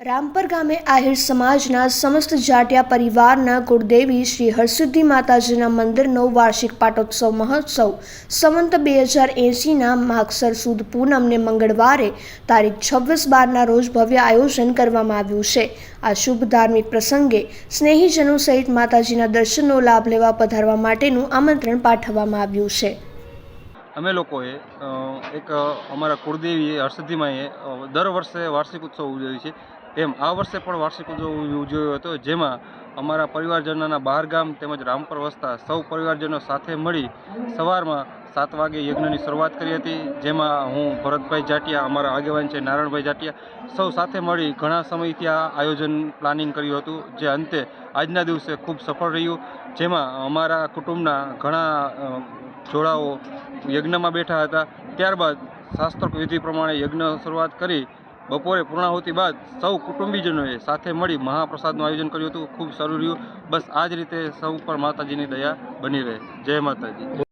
રામપર ગામે આહિર સમાજના સમસ્ત જાટિયા પરિવારના કુળદેવી શ્રી હરસિદ્ધિ માતાજીના મંદિરનો વાર્ષિક પાટોત્સવ મહોત્સવ. સંવંત બે હજાર એંસીના માગસર સુદ પૂનમને મંગળવારે તારીખ છવ્વીસ બારના રોજ ભવ્ય આયોજન કરવામાં આવ્યું છે. આ શુભ ધાર્મિક પ્રસંગે સ્નેહીજનો સહિત માતાજીના દર્શનનો લાભ લેવા પધારવા માટેનું આમંત્રણ પાઠવવામાં આવ્યું છે. અમે લોકોએ એક અમારા કુળદેવીએ હરસિદ્ધિમાએ દર વર્ષે વાર્ષિક ઉત્સવ ઉજવ્યો છીએ. એમ આ વર્ષે પણ વાર્ષિક ઉત્સવ ઉજવ્યો હતો, જેમાં અમારા પરિવારજનોના બહારગામ તેમજ રામપર વસતા સૌ પરિવારજનો સાથે મળી સવારમાં સાત વાગે યજ્ઞની શરૂઆત કરી હતી, જેમાં હું, ભરતભાઈ જાટિયા, અમારા આગેવાન છે નારાયણભાઈ જાટિયા, સૌ સાથે મળી ઘણા સમયથી આ આયોજન પ્લાનિંગ કર્યું હતું, જે અંતે આજના દિવસે ખૂબ સફળ રહ્યું, જેમાં અમારા કુટુંબના ઘણા જોડાઓ યજ્ઞમાં બેઠા હતા. ત્યારબાદ શાસ્ત્રોક વિધિ પ્રમાણે યજ્ઞ શરૂઆત કરી બપોરે પૂર્ણાહુતિ બાદ સૌ કુટુંબીજનોએ સાથે મળી મહાપ્રસાદનું આયોજન કર્યું હતું. ખૂબ સારું રહ્યું. બસ આ જ રીતે સૌ પર માતાજીની દયા બની રહે. જય માતાજી.